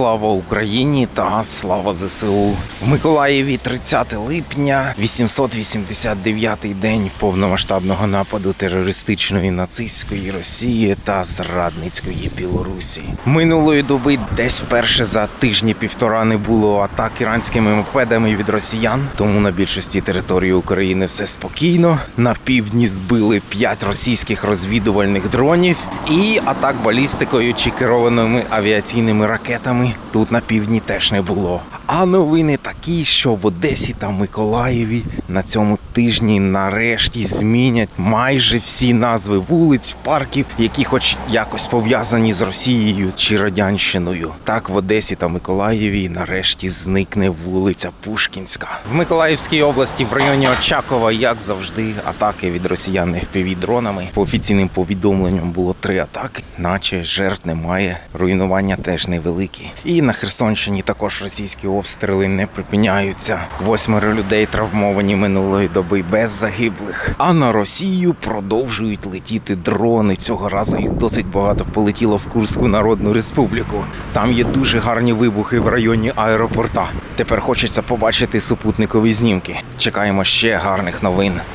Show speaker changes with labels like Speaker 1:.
Speaker 1: Слава Україні та слава ЗСУ. В Миколаєві 30 липня, 889-й день повномасштабного нападу терористичної нацистської Росії та зрадницької Білорусі. Минулої доби десь вперше за тижні півтора не було атак іранськими мопедами від росіян. Тому на більшості території України все спокійно. На півдні збили 5 російських розвідувальних дронів і атак балістикою чи керованими авіаційними ракетами тут на півдні теж не було. А новини такі, що в Одесі та Миколаєві на цьому тижні нарешті змінять майже всі назви вулиць, парків, які хоч якось пов'язані з Росією чи Радянщиною. Так в Одесі та Миколаєві нарешті зникне вулиця Пушкінська. В Миколаївській області в районі Очакова, як завжди, атаки від росіян fpv дронами. По офіційним повідомленням було три атаки, наче жертв немає. Руйнування теж невеликі. І на Херсонщині також російські обстріли не припиняються. Восьмеро людей травмовані минулої доби без загиблих. А на Росію продовжують летіти дрони. Цього разу їх досить багато полетіло в Курську Народну Республіку. Там є дуже гарні вибухи в районі аеропорта. Тепер хочеться побачити супутникові знімки. Чекаємо ще гарних новин.